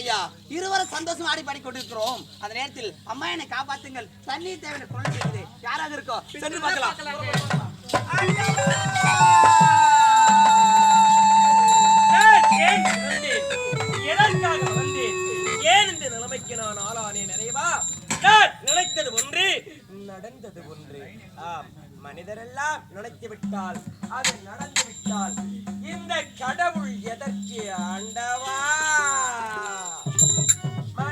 ஐயா இருவரும் சந்தோஷம் ஆடி பாடி கொண்டிருக்கிறோம். அந்த நேரத்தில் அம்மா என்னை காப்பாத்துங்கள். தண்ணீர் தேவையான குரல் கேட்குது யாராக இருக்கோ சென்று பார்க்கலாம். ஏன் பிறந்தேன்? எதற்காக வந்தேன்? ஏன் இந்த நிலைமைக்கு நான் ஆளானேன் நிறைவா நான் நினைத்தது ஒன்று நடந்தது ஒன்று. ஆம் மனிதரெல்லாம் நினைத்து விட்டால் அது நடந்து விட்டால் இந்த கடவுள் எதற்கு ஆண்டவா? my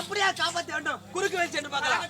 எப்படியா காப்பாற்ற வேண்டும்? குறுக்கு வச்சு சென்று பார்க்கலாம்.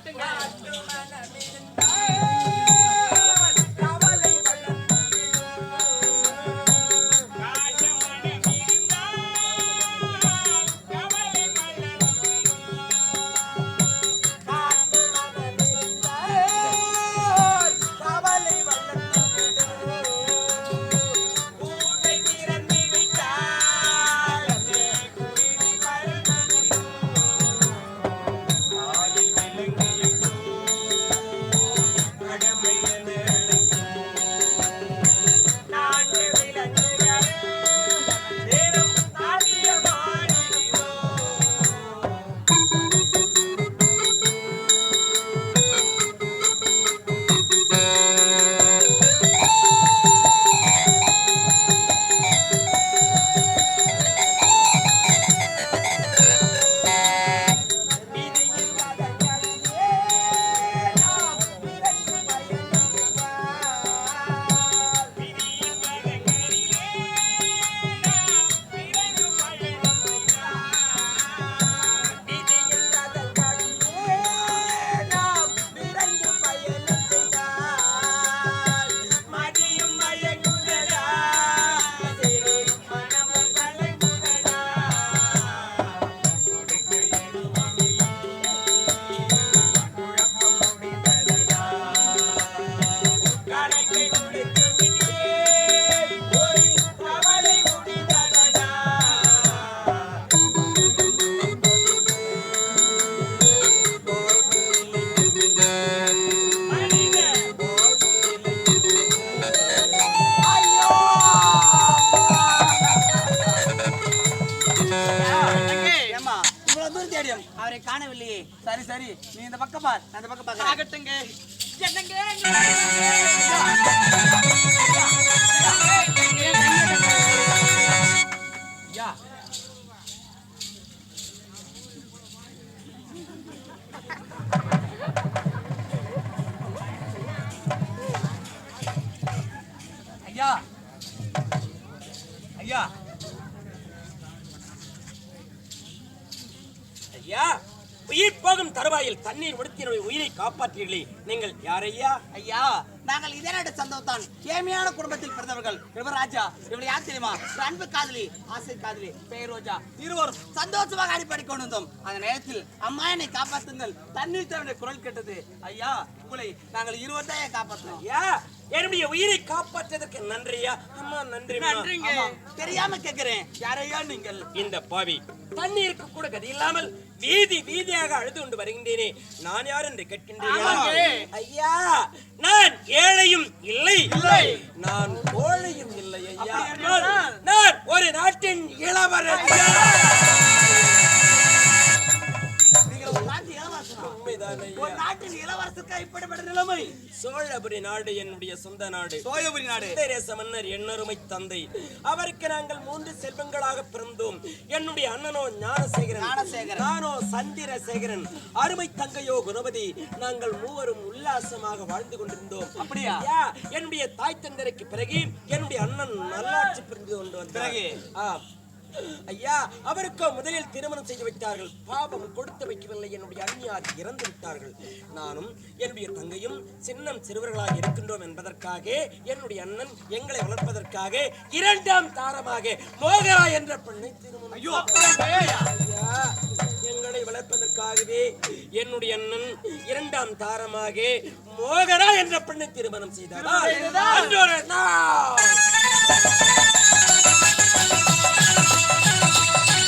அவரை காணவில்லையே சரி சரி நீ இந்த பக்கம் பார் இந்த பக்கம் பார்க்கறேன் ஆகட்டுங்க போகும் தருவாயில் தண்ணீர் விடுத்து என்னுடைய உயிரை காப்பாற்றீர்களே. நீங்கள் யாரையா ஐயா நாங்கள் இதே நாட்டு சந்தம் தான் ஏழ்மையான குடும்பத்தில் பிறந்தவர்கள். இவர் ராஜா இவர் யார் தெரியுமா? அன்பு காதலி ஆசை காதலி பெயர் ரோஜா. இருவரும் சந்தோஷமாக அடிப்படை கொண்டு வந்தோம். அந்த நேரத்தில் அம்மா என்னை காப்பாற்றுங்கள் தண்ணீர் தேவைய குரல் கேட்டது. ஐயா உங்களை நாங்கள் இருவர் தான் காப்பாற்றோம் ஐயா என்னுடைய உயிரை காப்பாற்றியதற்கு நன்றியா? அம்மா நன்றி நன்றிங்க. தெரியாம கேக்குறேன். யாரையா நீங்கள். இந்த பாவி. தண்ணீருக்கு கூட கதி இல்லாமல் வீதி வீதியாக அழுது கொண்டு வருகின்றேனே. நான் யார் என்று கேட்கின்றேன் ஐயா நான் ஏழையும் இல்லை. இல்லை. நான் கோழையும் இல்லை ஐயா. நான் ஒரு நாட்டின் இளவரசன். சோழபுரி நாடு என்னுடைய சொந்த நாடு. சோழபுரி நாடு. மன்னர் என்னருமை தந்தை. அவருக்கு நாங்கள் மூன்று செல்வங்களாக பிறந்தோம். என்னுடைய அண்ணனோ ஞானசேகரன். நானோ சந்திரசேகரன் அருமை தங்கையோ குணவதி நாங்கள் மூவரும் உல்லாசமாக வாழ்ந்து கொண்டிருந்தோம். அப்படியா? என்னுடைய தாய் தந்தரைக்கு பிறகு என்னுடைய அண்ணன் நல்லாட்சி புரிந்து கொண்டு வந்தார். ஐயா அவருக்கு முதலில் திருமணம் செய்து வைத்தார்கள். பாவம் கொடுத்து வைக்கவில்லை. என்னுடைய அண்ணியார் இறந்து விட்டார்கள். நானும் என்னுடைய தங்கையும் சின்னம் சிறுவர்களாக இருக்கின்றோம் என்பதற்காக என்னுடைய அண்ணன் எங்களை வளர்ப்பதற்காக இரண்டாம் தாரமாக மோகரா என்ற பெண்ணை திருமணம் எங்களை வளர்ப்பதற்காகவே என்னுடைய அண்ணன் இரண்டாம் தாரமாக மோகரா என்ற பெண்ணை திருமணம் செய்தார்.